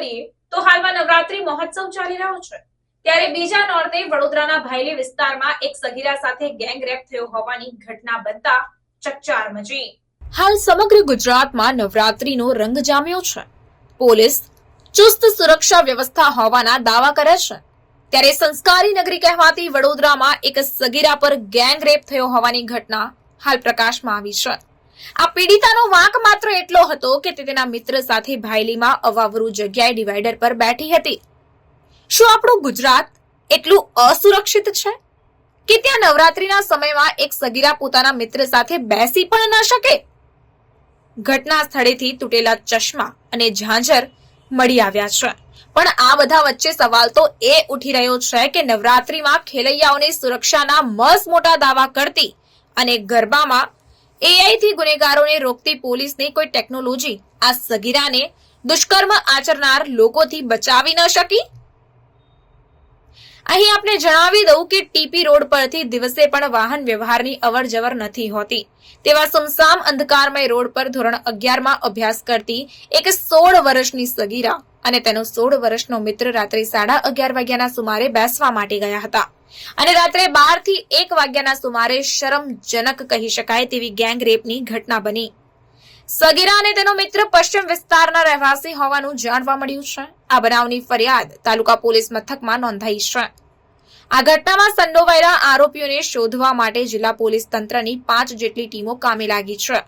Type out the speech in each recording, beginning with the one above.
કરીએ, તો હાલમાં નવરાત્રી મહોત્સવ ચાલી રહ્યો છે. ત્યારે બીજા નોર્તે વડોદરાના ભાયલી વિસ્તારમાં એક સગીરા સાથે ગેંગ રેપ થયો હોવાની ઘટના બનતા ચકચાર મચી. હાલ સમગ્ર ગુજરાતમાં નવરાત્રીનો રંગ જામ્યો છે. પોલીસ ચુસ્ત સુરક્ષા વ્યવસ્થા હોવાના દાવા કરે છે. ત્યારે સંસ્કારી નગરી કહેવાતી વડોદરામાં એક સગીરા પર ગેંગ રેપ થયો હોવાની ઘટના હાલ પ્રકાશમાં આવી છે. આ પીડિતાનો વાંક માત્ર એટલો હતો કે તે તેના મિત્ર સાથે ભાયલીમાં અવાવરું જગ્યાએ ડિવાઈડર પર બેઠી હતી. શું આપણું ગુજરાત એટલું અસુરક્ષિત છે? કે ત્યાં નવરાત્રીના સમયમાં એક સગીરા પોતાના મિત્ર સાથે બેસી પણ ન શકે? ઘટના સ્થળેથી તૂટેલા ચશ્મા અને ઝાંઝર મળી આવ્યા છે. પણ આ બધા વચ્ચે સવાલ તો એ ઉઠી રહ્યો છે કે નવરાત્રીમાં ખેલૈયાઓની સુરક્ષાના મસ મોટા દાવા કરતી અને ગરબામાં એઆઈ થી ગુનેગારોને રોકતી પોલીસની કોઈ ટેકનોલોજી આ સગીરાને દુષ્કર્મ આચરનાર લોકોથી બચાવી ન શકી? અહીં આપણે જણાવી દઉં કે ટીપી રોડ પરથી દિવસે પણ વાહન વ્યવહારની અવર જવર નથી હોતી. તેવા સુમસામ અંધકારમય રોડ પર ધોરણ અગિયારમાં અભ્યાસ કરતી એક સોળ વર્ષની સગીરા અને તેનો સોળ વર્ષનો મિત્ર રાત્રે સાડા અગિયાર વાગ્યાના સુમારે બેસવા માટે ગયા હતા. અને રાત્રે બારથી એક વાગ્યાના સુમારે શરમજનક કહી શકાય તેવી ગેંગ રેપની ઘટના બની. સગીરા અને તેનો મિત્ર પશ્ચિમ વિસ્તારના રહેવાસી હોવાનું જાણવા મળ્યું છે. આ બનાવની ફરિયાદ તાલુકા પોલીસ મથકમાં નોંધાઈ છે. આ ઘટનામાં સંડોવાયેલા આરોપીઓને શોધવા માટે જિલ્લા પોલીસ તંત્રની પાંચ જેટલી ટીમો કામે લાગી છે.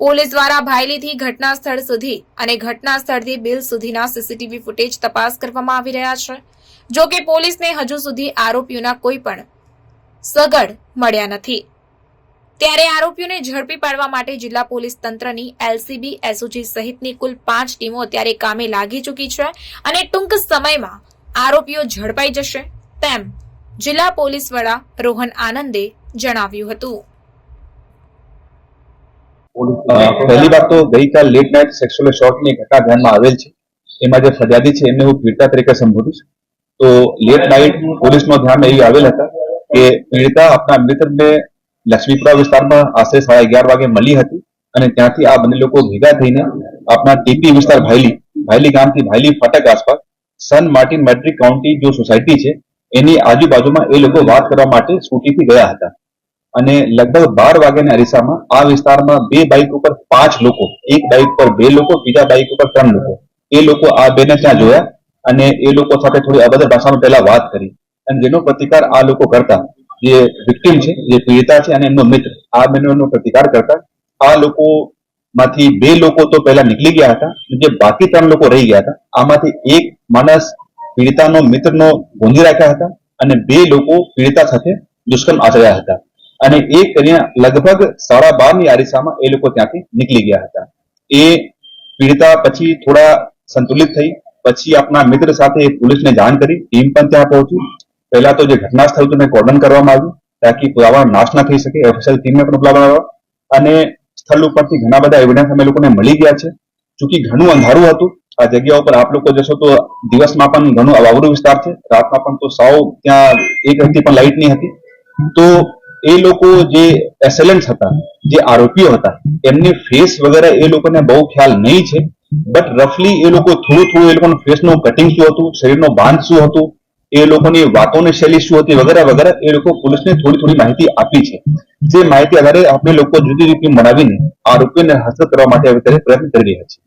પોલીસ દ્વારા ભાયલીથી ઘટના સ્થળ સુધી અને ઘટના સ્થળથી બિલ સુધીના સીસીટીવી ફૂટેજ તપાસ કરવામાં આવી રહ્યા છે. જો કે પોલીસને હજુ સુધી આરોપીઓના કોઈ પણ સગડ મળ્યા નથી. ત્યારે આરોપીઓને ઝડપી પાડવા માટે જિલ્લા પોલીસ તંત્રની એલસીબી, એસઓજી સહિતની કુલ પાંચ ટીમો અત્યારે કામે લાગી ચૂકી છે અને ટૂંક સમયમાં આરોપીઓ ઝડપાઈ જશે તેમ જિલ્લા પોલીસ વડા રોહન આનંદે જણાવ્યું હતું. પહેલી વાત તો ગઈકાલ લેટ નાઇટ સેક્સ્યુઅલ શોર્ટની ઘટના ધ્યાનમાં આવેલ છે. એમાં જે ફરિયાદી છે, એમને હું પીડિતા તરીકે સંબોધું છું. તો લેટ નાઇટ પોલીસનો ધ્યાન એવી આવેલ હતા કે પીડિતા આપણા મિત્રને લક્ષ્મીપુરા વિસ્તારમાં આશરે સાડા અગિયાર વાગે મળી હતી અને ત્યાંથી આ બંને લોકો ભેગા થઈને આપણા ટીપી વિસ્તાર ભાયલી ભાયલી ગામથી ભાયલી ફાટક આસપાસ સન માર્ટિન મેટ્રિક કાઉન્ટી, જો સોસાયટી છે, એની આજુબાજુમાં એ લોકો વાત કરવા માટે સ્કૂટીથી ગયા હતા. અને લગભગ બાર વાગ્યાના અરીસામાં આ વિસ્તારમાં બે બાઇક ઉપર પાંચ લોકો, એક બાઇક પર બે લોકો, બીજા બાઇક ઉપર ત્રણ લોકો. એ લોકો આ બેને ત્યાં જોયા અને એ લોકો સાથે થોડી અભદ્ર ભાષામાં પહેલા વાત કરી. અને જેનો પ્રતિકાર આ લોકો કરતા, જે વિક્ટિમ છે, જે પીડિતા છે અને એમનો મિત્ર, આ બંનેનો પ્રતિકાર કરતા, આ લોકો માંથી બે લોકો તો પહેલા નીકળી ગયા હતા જે બાકી ત્રણ લોકો રહી ગયા હતા, આમાંથી એક માણસ પીડિતાનો મિત્રનો ગોંધી રાખ્યા હતા અને બે લોકો પીડિતા સાથે દુષ્કર્મ આચર્યા હતા. અને એ કરીને લગભગ સાડા બારની આરીસામાં એ લોકો ત્યાંથી નીકળી ગયા હતા. એ પીડિતા પછી થોડા સંતુલિત થઈ, પછી આપણા મિત્ર સાથે પોલીસને જાણ કરી, ટીમ પણ ત્યાં પહોંચી. પહેલા તો જે ઘટના સ્થળ હતું કોર્ડન કરવામાં આવ્યું, તાકી પુરાવા નાશ ના થઈ શકે ઓફિશિયલ ટીમને પણ બોલાવવામાં અને સ્થળ ઉપરથી ઘણા બધા એવિડન્સ અમે લોકોને મળી ગયા છે. ચૂંકી ઘણું અંધારું હતું. આ જગ્યા ઉપર આપ લોકો જશો તો દિવસમાં પણ ઘણું અવાવરું વિસ્તાર છે. રાતમાં પણ તો સાવ ત્યાં એક રંગથી પણ લાઇટ નહીં હતી. તો એ લોકો જે એસેલન્સ હતા જે આરોપીઓ હતા એમની ફેસ વગેરે એ લોકોને બહુ ખ્યાલ નહીં છે. બટ રફલી એ લોકો થોડું થોડું એ લોકોનું ફેસનું કટિંગ શું હતું શરીરનો બાંધ શું હતું એ લોકોની વાતોની શૈલી શું હતી વગેરે વગેરે એ લોકો પોલીસને થોડી થોડી માહિતી આપી છે. જે માહિતી આધારે આપણે લોકો જુદી રીતે બનાવીને આરોપીને હાસલ કરવા માટે અત્યારે પ્રયત્ન કરી રહ્યા છીએ.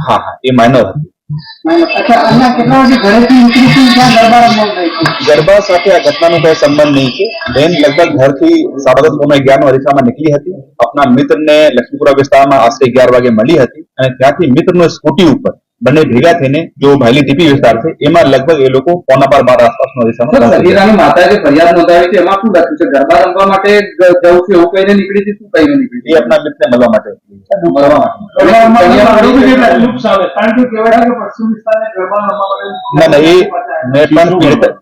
હા હા એ માઇનર હતી. ગરબા સાથે આ ઘટનાનો કોઈ સંબંધ નહીં છે બેન લગભગ ઘરથી સાડા દસ પોણા અગિયાર નો અરીસામાં નીકળી હતી આપના મિત્રને લક્ષ્મીપુરા વિસ્તારમાં આશરે અગિયાર વાગે મળી હતી અને ત્યાંથી મિત્રનો સ્કૂટી ઉપર બંને ભેગા થઈને જો ભાઈલી ટીપી વિસ્તાર છે એમાં લગભગ એ લોકો પોના બાર બાર આસપાસનો અરીસામાં માતા જે ફરિયાદ નોંધાવી છે એમાં શું લખ્યું છે ગરબા રમવા માટે જવું છે એવું કહીને નીકળી હતી શું કહીને નીકળી એ આપણા મિત્રને મળવા માટે મળવા માટે. ગરબામાં કન્યા ઘણું પડી બધું ગઈ એટલે લુપ્ત આવે. કારણ કે કહેવાય કે પશ્ચિમ વિસ્તારને ગરબા રમવા ના ના એ મેં પણ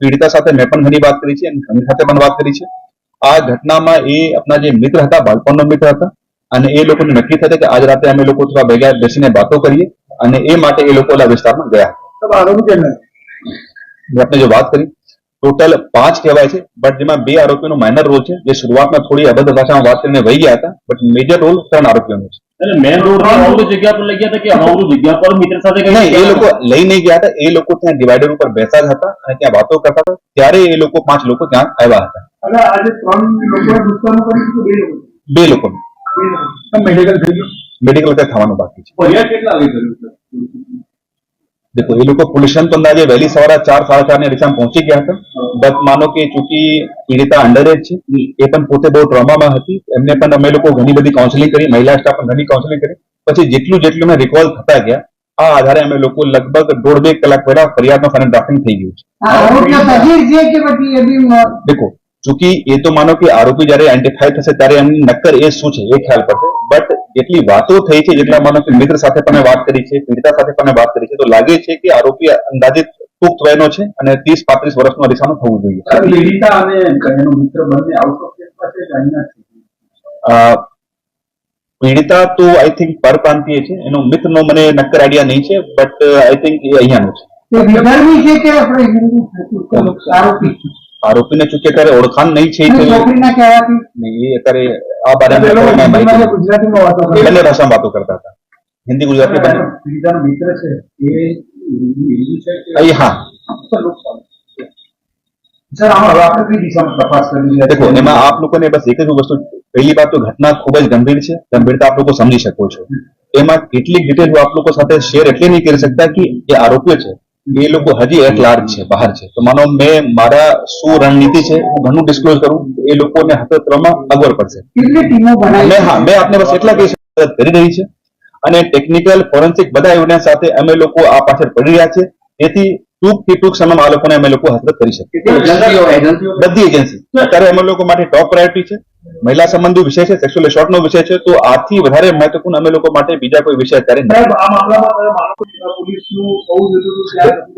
પીડિતા સાથે મેં પણ ઘણી વાત કરી છે અને ઘણી સાથે પણ વાત કરી છે. આ ઘટનામાં એ આપણા જે મિત્ર હતા બાળપણનો મિત્ર હતા અને એ લોકોને નક્કી થતા કે આજ રાતે અમે લોકો થોડા ભેગા બેસીને વાતો કરીએ અને એ માટે એ લોકો ઓલા વિસ્તારમાં ગયા? મેં આપણે જો વાત કરી ટોટલ પાંચ કહેવાય છે બટ જેમાં બે આરોપીનો માઇનર રોલ છે જે શરૂઆતમાં થોડી અબદ્ધ ભાષામાં વાત કરીને વહી ગયા હતા બટ મેજર રોલ ત્રણ આરોપીઓનો છે. મેન રોડ અવાવરૂ જગ્યા પર લઈ ગયા હતા કે અવાવરૂ જગ્યા પર મિત્ર સાથે કઈ નહીં એ લોકો લઈ નહીં ગયા હતા. એ લોકો ત્યાં ડિવાઈડર ઉપર બેસા જ હતા અને ત્યાં વાતો કરતા હતા. ત્યારે એ લોકો પાંચ લોકો ત્યાં આવ્યા હતા. બે લોકો? બે લોકો. મેડિકલ થઈ ગયું? મેડિકલ ત્યાં થવાનું બાકી છે. કેટલા देखो ये लोग को पुलिस तो अंदाजे वैली सवारा चार साढ़े चार ने दिशा પહોંચી ગયા હતા બટ માનો કે ચૂંકી પીડિતા અંડર એજ છે એ પણ પોતે બહુ ટ્રોમામાં હતી એમને પણ અમે લોકો ઘણી બધી કાઉન્સેલિંગ કરી મહિલા સ્ટાફ પણ ઘણી કાઉન્સેલિંગ કરી પછી જેટલું જેટલું મેં રિકોલ થતા ગયા આ આધારે અમે લોકો લગભગ દોઢ બે કલાક પહેલા ફરિયાદનો ફાઇનલ ડ્રાફ્ટિંગ થઈ ગયું છે આ આરોપી સગીર છે કે પછી એ બી મ- દેખો ચૂંકી એ તો માનો કે આરોપી જયારે આઈડેન્ટિફાઈ થશે ત્યારે એમની નક્કર એ શું છે એ ખ્યાલ પડશે બટ જેટલી વાતો થઈ છે જેટલા માનો કે મિત્ર સાથે પણ વાત કરી છે પીડિતા સાથે પણ વાત કરી છે તો લાગે છે કે આરોપી અંદાજે પુખ્ત વયનો છે અને ત્રીસ પાંત્રીસ વર્ષનો દિશાનો થવું જોઈએ. પીડિતા અને એનો મિત્ર બંને આઉટ ઓફ સ્ટેટ પાસે જ અહીંના જ છે. અ, પીડિતા તો આઈ થિંક પરપ્રાંતીય છે. એનો મિત્રનો મને નક્કર આઈડિયા નહીં છે બટ આઈ થિંક એ અહીંયાનો છે? આરોપીને ચૂકે ત્યારે ઓળખાણ નહીં છે નહીં, એ અત્યારે આ. બંને ભાષામાં વાતો કરતા હતા. હિન્દી ગુજરાતી બંને. મિત્ર છે એ હિન્દુ છે કે અહીં હા. સર હવે આપણે કઈ દિશામાં તપાસ કરી દેખો એમાં આપ લોકોને બસ એક જ વસ્તુ પહેલી વાત તો ઘટના ખૂબ જ ગંભીર છે. ગંભીરતા આપ લોકો સમજી શકો છો. એમાં કેટલીક ડિટેલ આપ લોકો સાથે શેર એટલે નહીં કરી શકતા કે એ આરોપીઓ છે. એ લોકો હજી એટ લાર્જ છે બહાર છે. તો માનો મેં મારા શું રણનીતિ છે હું ઘણું ડિસ્ક્લોઝ કરું એ લોકોને કરવામાં અગવડ પડશે. મેં હા મેં આપને બસ એટલા કહી મદદ કરી રહી છે. અને ટેકનિકલ ફોરેન્સિક બધા એવિડન્સ સાથે અમે લોકો આ પાછળ પડી રહ્યા છે. તેથી ટૂંકથી ટૂંક સમયમાં આ લોકોને અમે લોકો હસ્તગત કરી શકીએ. બધી એજન્સી અત્યારે અમે લોકો માટે ટોપ પ્રાયોરિટી છે. મહિલા સંબંધી વિષય છે સેક્સ્યુઅલ એસોર્ટનો વિષય છે તો આથી વધારે મહત્વપૂર્ણ અમે લોકો માટે બીજા કોઈ વિષય અત્યારે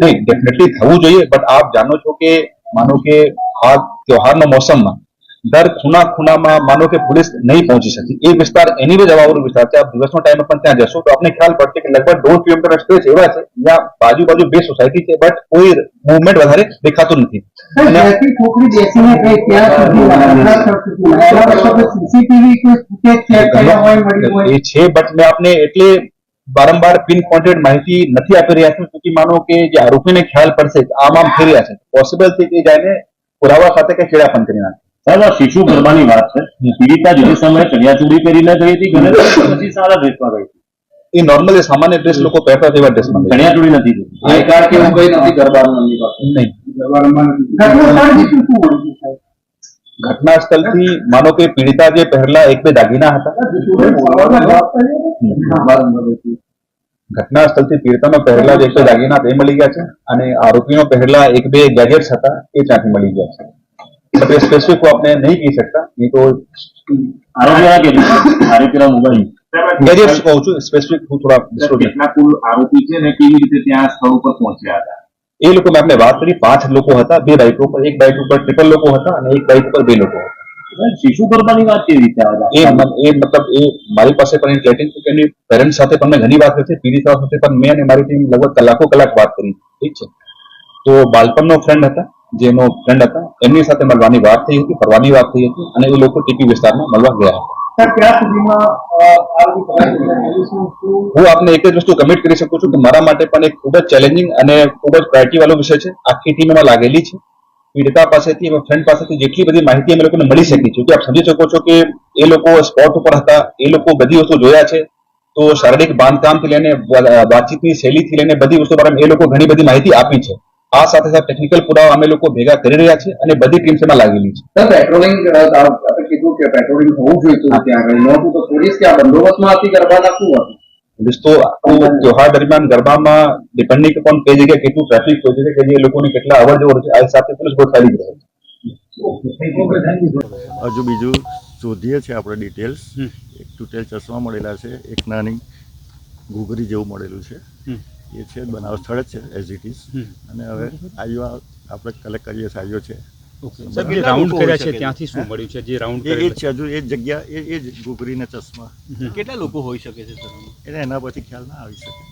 નહીં ડેફિનેટલી થવું જોઈએ બટ આપ જાણો છો કે માનો કે આ ત્યોહારના મોસમમાં દર ખૂણા ખૂણામાં માનો કે પોલીસ નહીં પહોંચી શકી. એ વિસ્તાર એની જ અવાવરૂ વિસ્તાર છે. આપ દિવસનો ટાઈમે પણ ત્યાં જશો. તો આપને ખ્યાલ પડશે કે લગભગ દોઢ કિલોમીટર સ્ટ્રેચ એવા છે. જ્યાં બાજુ બાજુ બે સોસાયટી છે બટ કોઈ મુવમેન્ટ વધારે દેખાતું નથી. એ છે બટ મેં આપને એટલે વારંવાર પિન પોઇન્ટેડ માહિતી નથી આપી રહ્યા છું કે માનો કે જે આરોપીને ખ્યાલ પડશે આમ આમ થઈ રહ્યા છે. પોસિબલ છે કે જઈને પુરાવા સાથે કઈ છેડાપણ કરી નાખે. સાહેબ આ શિશુ ગરબાની વાત છે. પીડિતા જે સમયે ચણિયાચોળી કરીને ગઈ હતી ઘરે પછી સારા ડ્રેસમાં ગઈ હતી. એ નોર્મલી સામાન્ય ડ્રેસ લોકો પહેરતા તેવા ડ્રેસમાં ચણિયા ચણિયાચોળી નથી આઈ કાર્ડ કે એવું કઈ નથી ગરબાનું નહીં. ઘટના? ઘટના સ્થળથી માનો કે પીડિતા જે પહેરલા એક બે દાગીના હતા. ઘટના સ્થળથી પીડિતાનો પહેરલા જે એક બે દાગીના તે મળી ગયા છે અને આરોપીનો પહેરલા એક બે ગેજેટ્સ હતા એ ત્યાંથી મળી ગયા છે. બટ એ સ્પેસિફિક હું આપને નહીં કહી શકતા નહીં તો આરોપીના કે આરોપીના મોબાઈલ ગેજેટ્સ કહું છું સ્પેસિફિક હું થોડા disclose નહીં. કેટલા કુલ આરોપી છે ને કેવી રીતે ત્યાં સ્થળ ઉપર પહોંચ્યા હતા એ લોકો મેં આપને વાત કરી પાંચ લોકો હતા બે બાઇકો પર એક બાઇક ઉપર ટ્રિપલ લોકો હતા અને એક બાઇક પર બે લોકો હતા શિશુ ગરબાની વાત કેવી રીતે આવે એ મત- એ મતલબ એ મારી પાસે પણ એ ચેટિંગ કે એની પેરેન્ટ સાથે પણ મેં ઘણી વાત કરી છે પીડિતા સાથે પણ મેં અને મારી ટીમ લગભગ કલાકો કલાક વાત કરી ઠીક છે તો બાળપણનો ફ્રેન્ડ હતા જેનો ફ્રેન્ડ હતા એમની સાથે મળવાની વાત થઈ હતી ફરવાની વાત થઈ હતી અને એ લોકો ટીપી વિસ્તારમાં મળવા ગયા હતા. હું આપને એક જ વસ્તુ કમિટ કરી શકું છું કે મારા માટે પણ એક ખૂબ જ ચેલેન્જિંગ અને ખૂબ જ પ્રાયોરિટી વાળો વિષય છે. આખી ટીમ એમાં લાગેલી છે. પીડિતા પાસેથી અને ફ્રેન્ડ પાસેથી જેટલી બધી માહિતી અમે લોકોને મળી શકી છે. કે આપ સમજી શકો છો કે એ લોકો સ્પોટ ઉપર હતા એ લોકો બધી વસ્તુ જોયા છે તો શારીરિક બાંધકામથી લઈને વાતચીતની શૈલીથી લઈને બધી વસ્તુ પર એ લોકો ઘણી બધી માહિતી આપી છે. આ સાથે સાથે ટેકનિકલ પુરાવા અમે લોકો ભેગા કરી રહ્યા છે અને બધી ટીમ્સ એમાં લાગેલી છે. સર પેટ્રોલિંગ આપણે કીધું કે પેટ્રોલિંગ હોવું જોઈએ ત્યાં આગળ. નહોતું તો પોલીસ ત્યાં બંદોબસ્તમાં હતી ગરબાના શું હતું? પોલીસ તો ત્યોહાર દરમિયાન ગરબામાં ડિપેન્ડિંગ અપોન કઈ જગ્યાએ કેટલું ટ્રાફિક હોય છે કે જે લોકોને કેટલા અવર જવર છે આ સાથે પોલીસ ગોઠવાયેલી જ છે. હજુ બીજું શોધીએ છીએ આપણે ડિટેલ્સ એક તૂટેલ ચશ્મા મળેલા છે એક નાની ઘૂઘરી જેવું મળેલું છે. એ છે બનાવ સ્થળ જ છે એઝ ઇટ ઇઝ અને હવે આઈઓ આપણે કલેક્ટ કરીએ છીએ છે. રાઉન્ડ કર્યા છે ત્યાંથી શું મળ્યું છે જે રાઉન્ડ એ એ જ છે? હજુ એ જ જગ્યા એ જ ઘૂઘરીને ચશ્મા. કેટલા લોકો હોઈ શકે છે સર? એટલે એના પછી ખ્યાલ ના આવી શકે.